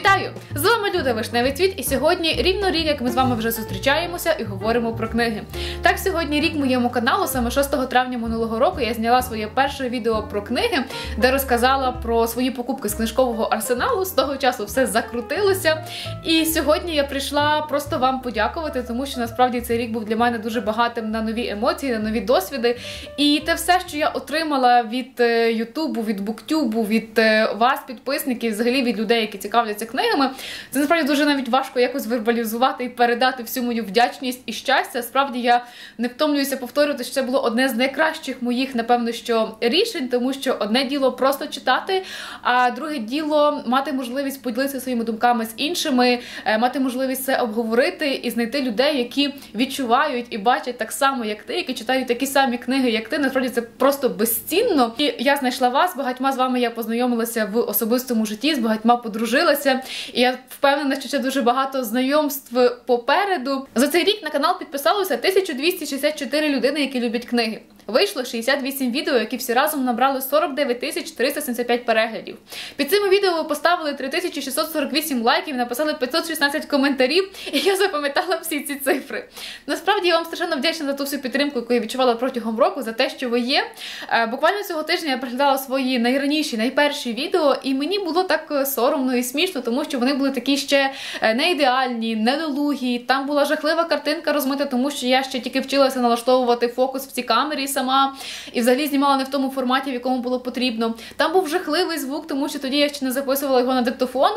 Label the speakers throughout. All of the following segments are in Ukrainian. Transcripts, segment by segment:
Speaker 1: ahorita Вітаю! З вами Люда Вишневий Цвіт, і сьогодні рівно рік, як ми з вами вже зустрічаємося і говоримо про книги. Так, сьогодні рік моєму каналу, саме 6 травня минулого року, я зняла своє перше відео про книги, де розказала про свої покупки з книжкового арсеналу. З того часу все закрутилося. І сьогодні я прийшла просто вам подякувати, тому що насправді цей рік був для мене дуже багатим на нові емоції, на нові досвіди. І те все, що я отримала від е, Ютубу, від Буктюбу, від е, вас, підписників, взагалі від людей, які цікавляться книгами. Це насправді дуже навіть важко якось вербалізувати і передати всю мою вдячність і щастя. Справді я не втомлююся повторювати, що це було одне з найкращих моїх, напевно, що рішень, тому що одне діло просто читати, а друге діло мати можливість поділитися своїми думками з іншими, е, мати можливість це обговорити і знайти людей, які відчувають і бачать так само, як ти, які читають такі самі книги, як ти. Насправді це просто безцінно. І я знайшла вас. Багатьма з вами я познайомилася в особистому житті, з багатьма подружилася. І я впевнена, що ще дуже багато знайомств попереду. За цей рік на канал підписалося 1264 людини, які люблять книги. Вийшло 68 відео, які всі разом набрали 49 тисяч 375 переглядів. Під цими відео ви поставили 3648 лайків, написали 516 коментарів, і я запам'ятала всі ці цифри. Насправді я вам страшенно вдячна за ту всю підтримку, яку я відчувала протягом року, за те, що ви є. Е, Буквально цього тижня я переглядала свої найраніші, найперші відео, і мені було так е, соромно і смішно, тому що вони були такі ще е, не ідеальні, недолугі. Там була жахлива картинка розмита, тому що я ще тільки вчилася налаштовувати фокус в цій камері сама і взагалі знімала не в тому форматі, в якому було потрібно. Там був жахливий звук, тому що тоді я ще не записувала його на диктофон.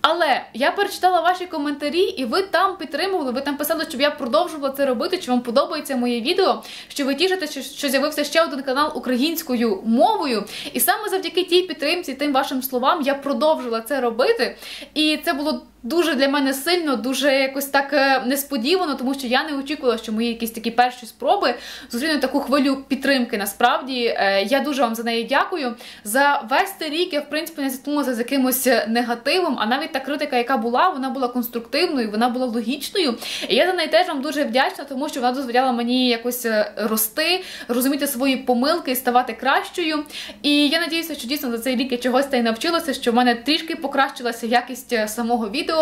Speaker 1: Але я перечитала ваші коментарі, і ви там підтримували. Ви там писали, щоб я продовжувала це робити, чи вам подобається моє відео, що ви тішите, що, з'явився ще один канал українською мовою. І саме завдяки тій підтримці, тим вашим словам, я продовжила це робити. І це було. Дуже для мене сильно, дуже якось так е, несподівано, тому що я не очікувала, що мої якісь такі перші спроби зустрінуть таку хвилю підтримки. Насправді е, я дуже вам за неї дякую. За весь рік я в принципі не зіткнулася з якимось негативом, а навіть та критика, яка була, вона була конструктивною, вона була логічною. І я за неї теж вам дуже вдячна, тому що вона дозволяла мені якось е, рости, розуміти свої помилки і ставати кращою. І я надіюся, що дійсно за цей рік я чогось та й навчилася, що в мене трішки покращилася якість самого відео.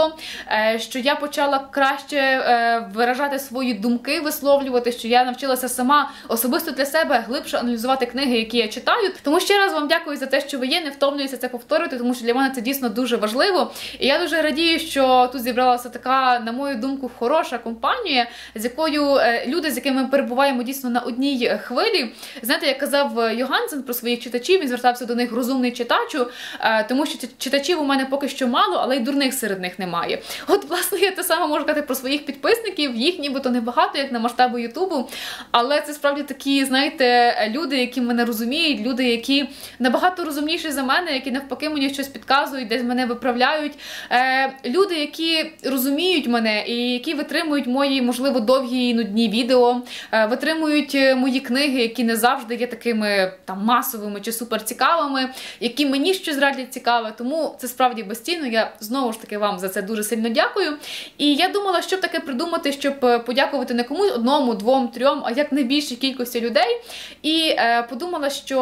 Speaker 1: Що я почала краще виражати свої думки, висловлювати, що я навчилася сама особисто для себе глибше аналізувати книги, які я читаю. Тому ще раз вам дякую за те, що ви є. Не втомлююся це повторювати, тому що для мене це дійсно дуже важливо. І я дуже радію, що тут зібралася така, на мою думку, хороша компанія, з якою люди, з якими ми перебуваємо дійсно на одній хвилі. Знаєте, як казав Йогансен про своїх читачів, він звертався до них розумний читачу, тому що читачів у мене поки що мало, але й дурних серед них немає. От, власне, я те саме можу казати про своїх підписників. Їх нібито небагато, як на масштабу Ютубу. Але це справді такі, знаєте, люди, які мене розуміють, люди, які набагато розумніші за мене, які навпаки мені щось підказують, десь мене виправляють. Е, Люди, які розуміють мене і які витримують мої, можливо, довгі і нудні відео, е, витримують мої книги, які не завжди є такими там масовими чи суперцікавими, які мені щось радять цікаве. Тому це справді безцінно. Я знову ж таки вам за це дуже сильно дякую. І я думала, що таке придумати, щоб подякувати не комусь одному, двом, трьом, а як найбільшій кількості людей. І е, подумала, що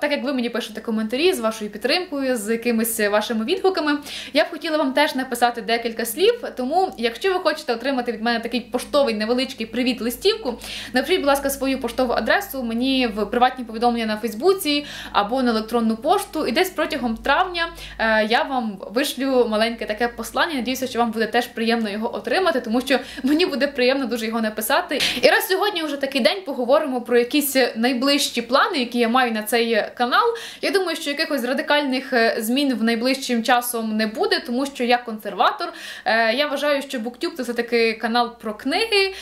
Speaker 1: так як ви мені пишете коментарі з вашою підтримкою, з якимись вашими відгуками, я б хотіла вам теж написати декілька слів. Тому, якщо ви хочете отримати від мене такий поштовий невеличкий привіт-листівку, напишіть, будь ласка, свою поштову адресу мені в приватні повідомлення на Фейсбуці або на електронну пошту. І десь протягом травня е, я вам вишлю маленьке таке послання. Надіюся, що вам буде теж приємно його отримати, тому що мені буде приємно дуже його написати. І раз сьогодні вже такий день поговоримо про якісь найближчі плани, які я маю на цей канал. Я думаю, що якихось радикальних змін в найближчим часом не буде, тому що я консерватор. Я вважаю, що BookTube – це все таки канал про книги,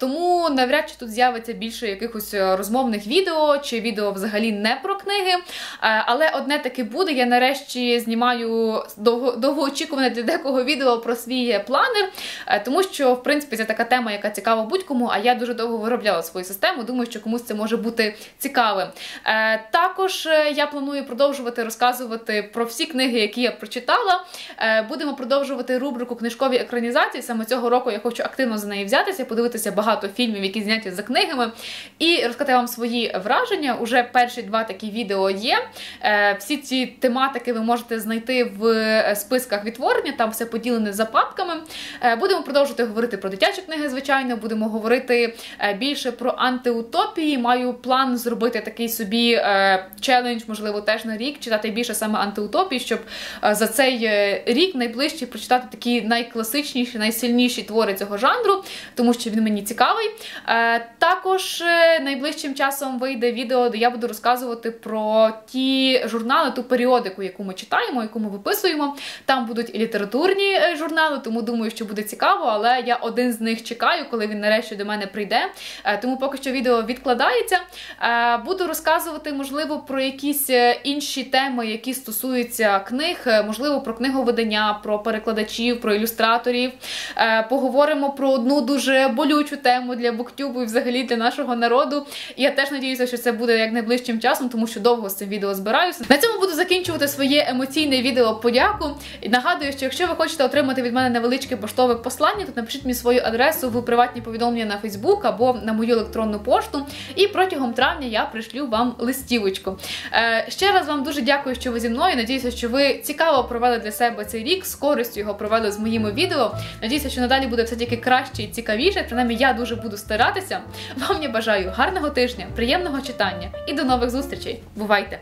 Speaker 1: тому навряд чи тут з'явиться більше якихось розмовних відео чи відео взагалі не про книги. Але одне таки буде. Я нарешті знімаю довго довгоочікуване для декого довгого відео про свій планер, е, тому що, в принципі, це така тема, яка цікава будь-кому. А я дуже довго виробляла свою систему. Думаю, що комусь це може бути цікавим. Е, також я планую продовжувати розказувати про всі книги, які я прочитала. Будемо продовжувати рубрику книжкові екранізації. Саме цього року я хочу активно за неї взятися, подивитися багато фільмів, які зняті за книгами, і розказати вам свої враження. Уже перші два такі відео є. Всі ці тематики ви можете знайти в е, списках відтворення, там все поділене за папками. Е, будемо продовжувати говорити про дитячі книги, звичайно, будемо говорити е, більше про антиутопії. Маю план зробити такий собі челендж, можливо, теж на рік, читати більше саме антиутопії, щоб за цей рік найближчий прочитати такі найкласичніші, найсильніші твори цього жанру, тому що він мені цікавий. Також найближчим часом вийде відео, де я буду розказувати про ті журнали, ту періодику, яку ми читаємо, яку ми виписуємо. Там будуть і літературні е, журнали, тому думаю, що буде цікаво, але я один з них чекаю, коли він нарешті до мене прийде. Е, тому поки що відео відкладається. Е, буду розказувати, можливо, про якісь інші теми, які стосуються книг, можливо, про книговидання, про перекладачів, про ілюстраторів. Поговоримо про одну дуже болючу тему для буктюбу і взагалі для нашого народу. Я теж надіюся, що це буде як найближчим часом, тому що довго з цим відео збираюся. На цьому буду закінчувати своє емоційне відео подяку. І нагадую, що якщо ви хочете отримати від мене невеличке поштове послання, то напишіть мені свою адресу в приватні повідомлення на Фейсбук або на мою електронну пошту. І протягом травня я пришлю вам листівочку. Е, ще раз вам дуже дякую, що ви зі мною. Надіюся, що ви цікаво провели для себе цей рік, з користю його провели з моїми відео. Надіюся, що надалі буде все тільки краще і цікавіше. Принаймні, я дуже буду старатися. Вам я бажаю гарного тижня, приємного читання і до нових зустрічей. Бувайте!